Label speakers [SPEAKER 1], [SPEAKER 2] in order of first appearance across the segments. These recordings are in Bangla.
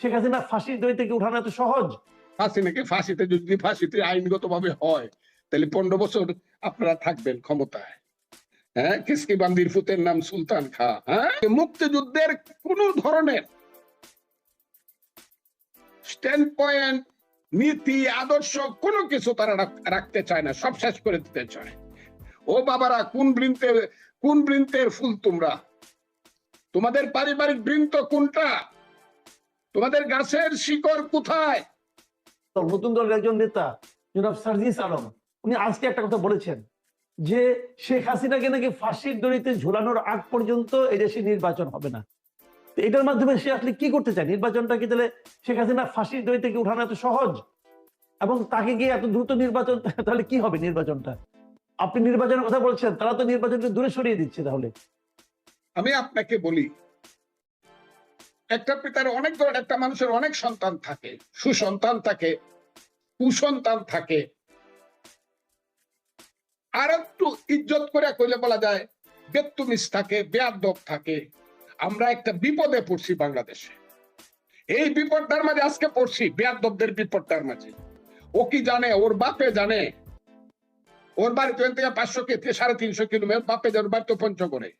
[SPEAKER 1] শেখ হাসিনা ফাঁসির থেকে উঠানো এত সহজ?
[SPEAKER 2] ফাঁসিতে যদি ফাঁসিতে আইনগত ভাবে হয়, তাহলে পনেরো বছর আপনারা থাকবেন ক্ষমতায়। হ্যাঁ কিসকি বান্দির ফুতের নাম সুলতান খা হ্যাঁ? মুক্তিযুদ্ধের কোন ধরনের স্ট্যান্ড পয়েন্ট নীতি, আদর্শ কোনো কিছু তারা রাখতে চায় না, সব শেষ করে দিতে চায়। ও বাবারা, কোন বৃন্তের কোন বৃন্তের ফুল তোমরা? তোমাদের পারিবারিক বৃন্ত কোনটা? তোমাদের গাছের শিকড় কোথায়?
[SPEAKER 1] নতুন দলের একজন নেতা জনাব সার্জিস আলম উনি আজকে একটা কথা বলেছেন যে শেখ হাসিনাকে নাকি ফাঁসির দড়িতে ঝোলানোর আগ পর্যন্ত এদেশে নির্বাচন হবে না। এটার মাধ্যমে সে আসলে কি করতে চায়? নির্বাচনটা কি তাহলে শেখ হাসিনা ফাঁসির দড়ি থেকে উঠানো এত সহজ? এবং তাকে গিয়ে এত দ্রুত নির্বাচন তাহলে কি হবে নির্বাচনটা? আপনি নির্বাচনের কথা বলছেন তারা তো নির্বাচনকে দূরে সরিয়ে দিচ্ছে তাহলে।
[SPEAKER 2] আমি আপনাকে বলি একটা পিতার অনেক ধরনের, একটা মানুষের অনেক সন্তান থাকে, সুসন্তান থাকে, কুসন্তান থাকে। আর একটু ইজ্জত করে কইলে বলা যায় বেত্তুমিস থাকে, বেয়াদব থাকে। আমরা একটা বিপদে পড়ছি বাংলাদেশে। এই বিপদটার মাঝে আজকে পড়ছি, বেয়াদবদের বিপদটার মাঝে। ও কি জানে, ওর বাপে জানে? ওর বাড়ি তো থেকে পাঁচশো কে সাড়ে তিনশো কিলোমিটার, বাপে যার বাড়ি তো পঞ্চগড়ে।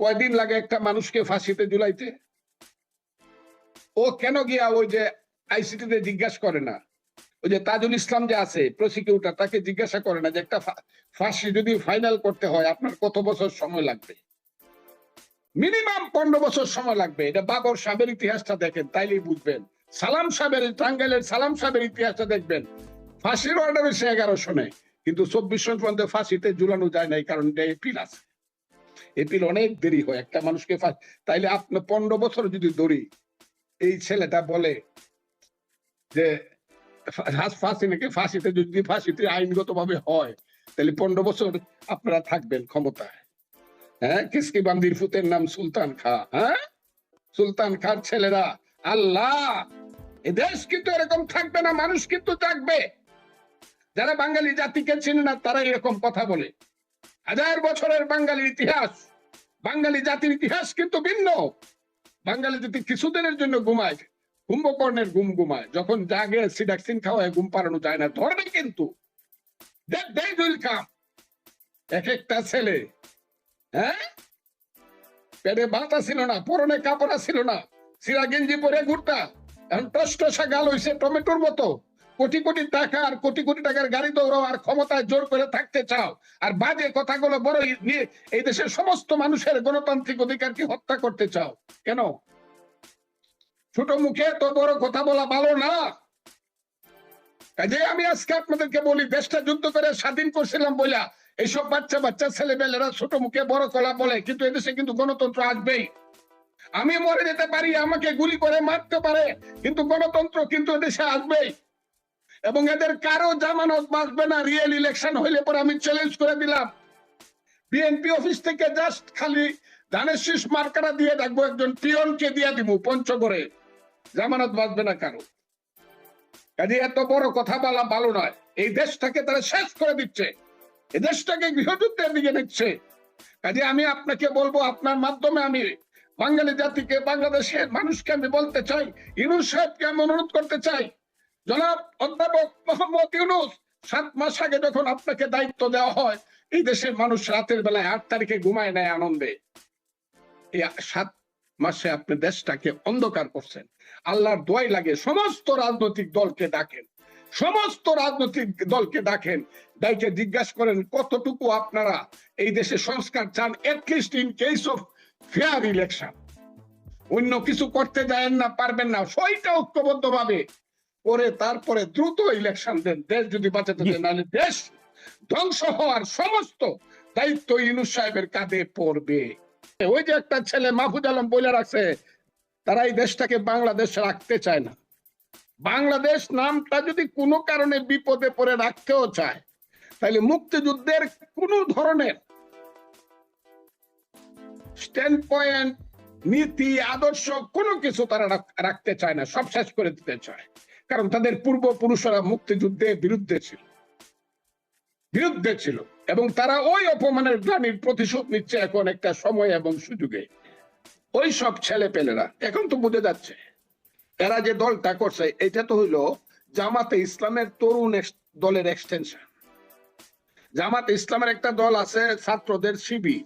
[SPEAKER 2] কয়দিন লাগে একটা মানুষকে ফাঁসিতে ঝুলাইতে? ও কেন গিয়া ওই যে আইসিটিতে জিজ্ঞাসা করে না? ওই যে তাজুল ইসলাম যে আছে প্রসিকিউটর তাকে জিজ্ঞাসা করে না যে একটা ফাঁসি যদি ফাইনাল করতে হয়, আপনার কত বছর সময় লাগবে? মিনিমাম পনেরো বছর সময় লাগবে। এটা বাবর সাহেবের ইতিহাসটা দেখেন, তাইলেই বুঝবেন। সালাম সাহেবের টাঙ্গাইলের সালাম সাহেবের ইতিহাসটা দেখবেন। ফাঁসির অর্ডার হয়েছে এগারোশো নেই, কিন্তু চব্বিশ পর্যন্ত ফাঁসিতে ঝুলানো যায় না এই কারণ এটা এপিল আছে। এপিল অনেক দেরি হয়, একটা মানুষকে তাইলে আপনার পনেরো বছর যদি দড়ি এই ছেলেটা বলে যে, ফাঁসি নাকি? ফাঁসিতে যদি ফাঁসিতে আইনগত ভাবে হয়, তাহলে পনেরো বছর আপনারা থাকবেন ক্ষমতায়। হ্যাঁ কিসকি বান্দির ফুতের নাম সুলতান খা হ্যাঁ? সুলতান খার ছেলেরা, আল্লাহ, এ দেশ কিন্তু এরকম থাকবে না, মানুষ কিন্তু থাকবে যারা বাঙালি জাতিকে চিনে না, তারা এরকম কথা বলে। হাজার বছরের বাঙালির ইতিহাস, বাঙালি জাতির ইতিহাস কিন্তু ভিন্ন। বাঙালি যদি কিছুদিনের জন্য ঘুমায়, কুম্ভকর্ণের ঘুম ঘুমায়, যখন জাগে, সিডাক্সিন খাওয়ায়, ঘুম পাড়ানো যায় না, ধরবে কিন্তু। এক একটা ছেলে হ্যাঁ? পেটে বাতা ছিল না, পরনে কাপড়া ছিল না, সিরা গেঞ্জি পরে ঘুরতা, এখন টস টসা গাল হইছে টমেটোর মতো। কোটি কোটি টাকা আর কোটি কোটি টাকার গাড়ি দৌড়াও আর ক্ষমতায় জোর করে থাকতে চাও। আর বাজে কথাগুলো বড় নিয়ে এই দেশের সমস্ত মানুষের গণতান্ত্রিক অধিকারকে হত্যা করতে চাও। কেন? ছোট মুখে তো বড় কথা বলা ভালো না। কাজে আমি আজকে আপনাদেরকে বলি, দেশটা যুদ্ধ করে স্বাধীন করছিলাম বলে এইসব বাচ্চা বাচ্চা ছেলেমেয়েরা ছোট মুখে বড় কলা বলে, কিন্তু এদেশে কিন্তু গণতন্ত্র আসবেই। আমি মরে যেতে পারি, আমাকে গুলি করে মারতে পারে, কিন্তু গণতন্ত্র কিন্তু এদেশে আসবেই। এবং এদের কারও জামানত বাঁচবে না রিয়েল ইলেকশন হইলে পরে আমি চ্যালেঞ্জ করে দিলাম। বিএনপি অফিস থেকে জাস্ট খালি ধানের শীষ মার্কারা দিয়ে রাখব একজন পিয়নকে দিয়ে দিব পঞ্চগড়ে। জামানত বাঁচবে না কারও। কাজে এত বড় কথা বলা ভালো নয়। এই দেশটাকে তারা শেষ করে দিচ্ছে। এই দেশটাকে গৃহযুদ্ধের দিকে নিচ্ছে। কাজে আমি আপনাকে বলব, আপনার মাধ্যমে আমি বাঙালি জাতিকে, বাংলাদেশের মানুষকে আমি বলতে চাই ইউনুস সাহেবকে আমি অনুরোধ করতে চাই। জনাব অধ্যাপক মোহাম্মদ ইউনুস, সাত মাস আগে যখন আপনাকে দায়িত্ব দেওয়া হয়, এই দেশের মানুষ রাতের বেলায় আট তারিখে ঘুমায় নেয় আনন্দে। সাত মাসে আপনি দেশটাকে অন্ধকার করছেন। আল্লাহর দোয়াই লাগে সমস্ত রাজনৈতিক দলকে ডাকেন। সমস্ত রাজনৈতিক দলকে ডাকেন। ডাইকে জিজ্ঞাসা করেন, কতটুকু আপনারা এই দেশে সংস্কার চান? At least in case of fair election অন্য কিছু করতে যায় না, পারবেন না। সইটা ঐক্যবদ্ধ ভাবে করে তারপরে দ্রুত ইলেকশন দেন দেশ যদি বাঁচাতে দেন নাহলে দেশ ধ্বংস হওয়ার সমস্ত দায়িত্ব ইউনুস সাহেবের কাঁধে পড়বে। ওই যে একটা ছেলে মাহফুজ আলম বলে রাখছে তারা এই দেশটাকে বাংলাদেশ রাখতে চায় না। বাংলাদেশ নামটা যদি কোনো কারণে বিপদে পড়ে রাখতেও চায় তাহলে মুক্তিযুদ্ধের কোন ধরনের স্ট্যান্ড পয়েন্ট নীতি আদর্শ কোনো কিছু তারা রাখতে চায় না সব শেষ করে দিতে চায়। কারণ তাদের পূর্বপুরুষরা মুক্তিযুদ্ধে বিরুদ্ধে ছিল। বিরুদ্ধে ছিল। এবং তারা ওই অপমানের গ্লানির প্রতিশোধ নিচ্ছে এখন একটা সময় এবং সুযোগে। ওই সব ছেলে পেলেরা এখন তো বুঝে যাচ্ছে। এরা যে দলটা করছে, এটা তো হইল জামাতে ইসলামের তরুণ দলের এক্সটেনশন জামাত ইসলামের একটা দল আছে ছাত্রদের শিবির।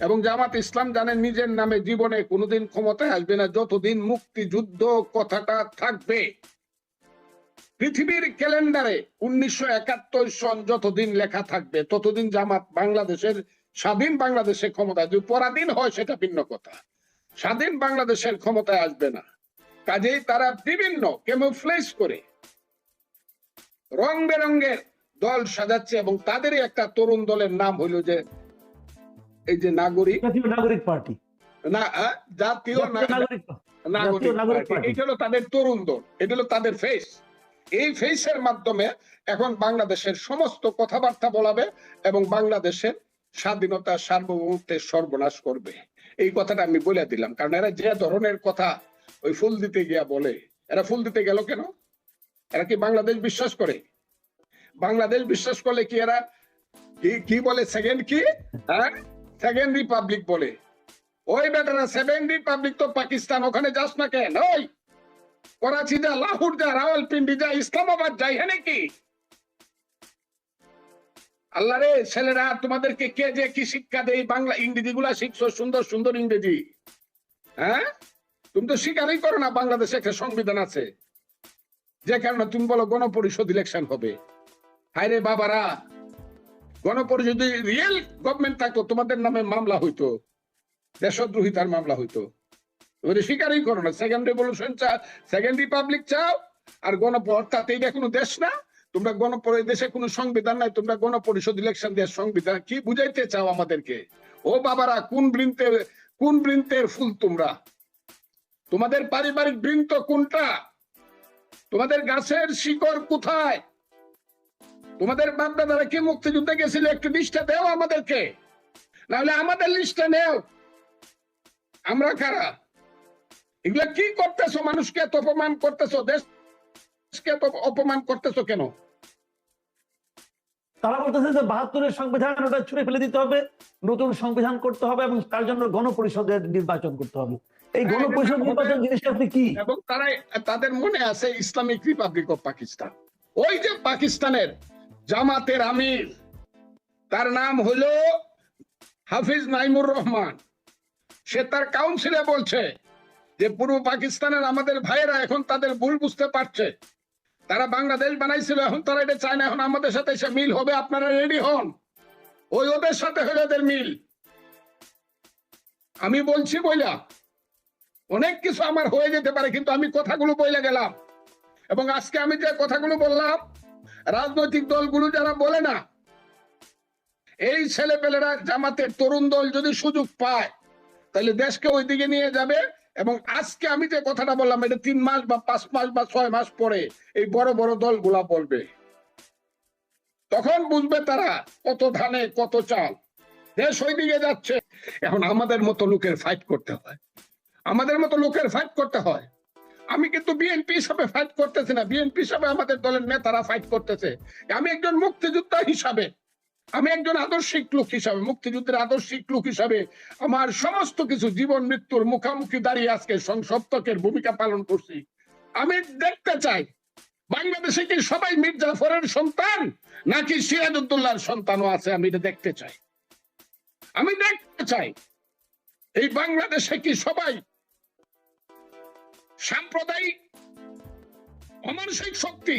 [SPEAKER 2] এবং জামাত ইসলাম জানেন নিজের নামে জীবনে কোনোদিন ক্ষমতায় আসবে না, যতদিন মুক্তিযুদ্ধ কথাটা থাকবে। পৃথিবীর ক্যালেন্ডারে উনিশশো একাত্তর সন যতদিন লেখা থাকবে ততদিন জামাত বাংলাদেশের স্বাধীন বাংলাদেশের ক্ষমতায় যদি পরাধীন হয় সেটা ভিন্ন কথা। স্বাধীন বাংলাদেশের ক্ষমতায় আসবে না। কাজেই তারা বিভিন্ন কেমোফ্লেজ করে রং বেরঙ্গের দল সাজাচ্ছে এবং তাদেরই একটা তরুণ দলের নাম হইল যে এই যে নাগরিক।
[SPEAKER 1] নাগরিক পার্টি।
[SPEAKER 2] না জাতীয়
[SPEAKER 1] নাগরিক
[SPEAKER 2] নাগরিক। পার্টি। এটা হলো তাদের তরুণ দল এটা হলো তাদের ফেস এই ফেসের মাধ্যমে এখন বাংলাদেশের সমস্ত কথাবার্তা বলাবে এবং বাংলাদেশের স্বাধীনতা সার্বভৌমত্বের সর্বনাশ করবে। এই কথাটা আমি বলে দিলাম, কারণ এরা যে ধরনের কথা ওই ফুল দিতে গিয়া বলে, এরা ফুল দিতে গেল কেন? এরা কি বাংলাদেশ বিশ্বাস করে? বাংলাদেশ বিশ্বাস করলে কি এরা কি বলে সেকেন্ড কি? হ্যাঁ? সেকেন্ড রিপাবলিক বলে। ওই বেটারা সেভেন রিপাবলিক তো পাকিস্তান, ওখানে যাস না কেন? ওই করাচি যা লাহোর যা রাওয়ালপিন্ডি যা ইসলামাবাদ যাই হ্যাঁ নাকি? আল্লাহ রে, ছেলেরা, তোমাদেরকে কে যে কি শিক্ষা দেয়? বাংলা ইংরেজি গুলা শিখছো, সুন্দর সুন্দর ইংরেজি। হ্যাঁ? তুমি তো স্বীকারই করো না, বাংলাদেশে একটা সংবিধান আছে, যে কারণে তুমি বলো গণপরিষদ ইলেকশন হবে। হায় রে বাবারা, গণপরিষদ রিয়েল গভর্নমেন্ট থাকতো, তোমাদের নামে মামলা হইতো দেশদ্রোহিতার মামলা হইতো। এবারে স্বীকারই করো না। সেকেন্ড রেভলিউশন চাও সেকেন্ড রিপাবলিক চাও, আর গণপরিষদ এইটা কোনো দেশ না। তোমরা গণপরি দেশে কোনো সংবিধান নাই, তোমরা গণপরিষদ ইলেকশন দিয়ে সংবিধান কি বুঝাইতে চাও আমাদেরকে? ও বাবারা, কোন বৃন্তের কোন বৃন্তের ফুল তোমরা? তোমাদের পারিবারিক বৃন্ত কোনটা? তোমাদের গাছের শিকড় কোথায়? তোমাদের বাপদাদারা কি মুক্তিযুদ্ধে গেছিল? একটু লিস্টটা দেও আমাদেরকে। নাহলে আমাদের লিস্টটা নেও। আমরা কারা? এগুলা কি করতেছো? মানুষকে এত অপমান করতেছো? দেশকে এত অপমান করতেছো কেন?
[SPEAKER 1] তারা বলতেছে যে বাহাত্তরের সংবিধান ওটা ছুঁড়ে ফেলে দিতে হবে নতুন সংবিধান করতে হবে এবং তার জন্য গণপরিষদের নির্বাচন করতে হবে। এই
[SPEAKER 2] হ্যাঁ,
[SPEAKER 1] গণপরিষদ নির্বাচন জিনিসটা আপনি কি?
[SPEAKER 2] এবং তারা তাদের মনে আছে ইসলামিক রিপাবলিক অফ পাকিস্তান। ওই যে পাকিস্তানের জামাতের আমির তার নাম হলো হাফিজ নাইমুর রহমান। সে তার কাউন্সিলে বলছে যে পূর্ব পাকিস্তানের আমাদের ভাইয়েরা এখন তাদের ভুল বুঝতে পারছে। তারা বাংলাদেশ বানাইছিল, এখন তারা এটা চায় না, এখন আমাদের সাথে এসে মিল হবে, আপনারা রেডি হন। ওই ওদের সাথে হলো এদের মিল। আমি বলছি বইলা, অনেক কিছু আমার হয়ে যেতে পারে, কিন্তু আমি কথাগুলো বইলে গেলাম। এবং আজকে আমি যে কথাগুলো বললাম, রাজনৈতিক দলগুলো যারা বলে না, এই ছেলেপেলেরা জামাতের তরুণ দল যদি সুযোগ পায়, তাহলে দেশকে ওই দিকে নিয়ে যাবে এবং আজকে আমি যে কথাটা বললাম, এটা তিন মাস বা পাঁচ মাস বা ছয় মাস পরে এই বড় বড় দলগুলা বলবে। তখন বুঝবে তারা কত ধানে, কত চাল। দেশ ওই দিকে যাচ্ছে। এখন আমাদের মতো লোকের ফাইট করতে হয়। আমাদের মতো লোকের ফাইট করতে হয়। আমি কিন্তু বিএনপি হিসাবে ফাইট করতেছি না। বিএনপি হিসাবে আমাদের দলের নেতারা ফাইট করতেছে। আমি একজন মুক্তিযোদ্ধা হিসাবে আমি একজন আদর্শিক লোক হিসাবে, মুক্তিযুদ্ধের আদর্শিক লোক হিসাবে আমার সমস্ত কিছু জীবন মৃত্যুর মুখামুখি দাঁড়িয়ে আজকে সংসপ্তকের ভূমিকা পালন করছি। আমি দেখতে চাই, বাংলাদেশে কি সবাই মীর জাফরের সন্তান, নাকি সিরাজউদ্দৌলার সন্তানও আছে, আমি এটা দেখতে চাই। আমি দেখতে চাই, এই বাংলাদেশে কি সবাই সাম্প্রদায়িক অমানসিক শক্তি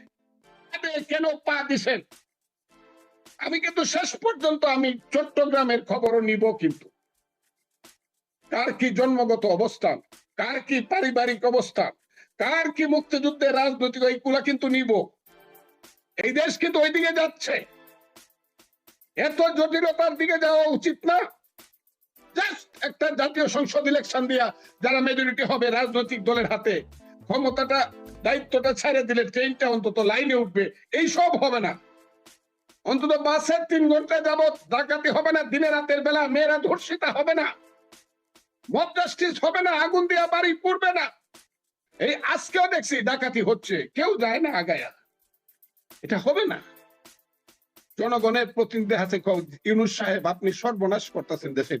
[SPEAKER 2] কেন পা দিছেন? আমি কিন্তু শেষ পর্যন্ত আমি চট্টগ্রামের খবরও নিব কিন্তু। কার কি জন্মগত অবস্থান? কার কি পারিবারিক অবস্থান? কার কি মুক্তিযুদ্ধের রাজনৈতিক এইগুলা কিন্তু নিব? এই দেশ কিন্তু ওইদিকে যাচ্ছে। এত জটিলতার দিকে যাওয়া উচিত না? জাস্ট একটা জাতীয় সংসদ ইলেকশন দিয়া যারা মেজরিটি হবে রাজনৈতিক দলের হাতে, ক্ষমতাটা দায়িত্বটা ছেড়ে দিলে ট্রেনটা অন্তত লাইনে উঠবে। এই সব হবে না। অন্তত বাসের তিন ঘণ্টা যাবত ডাকাতি হবে না, দিনে রাতের বেলা মেয়েরা ধর্ষিতা হবে না। হবে না, আগুন দিয়া বাড়ি পুড়বে না। এই আজকেও দেখছি ডাকাতি হচ্ছে, কেউ যায় না আগায়া। এটা হবে না। জনগণের প্রতিনিধি হাতে ইউনুস সাহেব, আপনি সর্বনাশ করতেছেন দেশের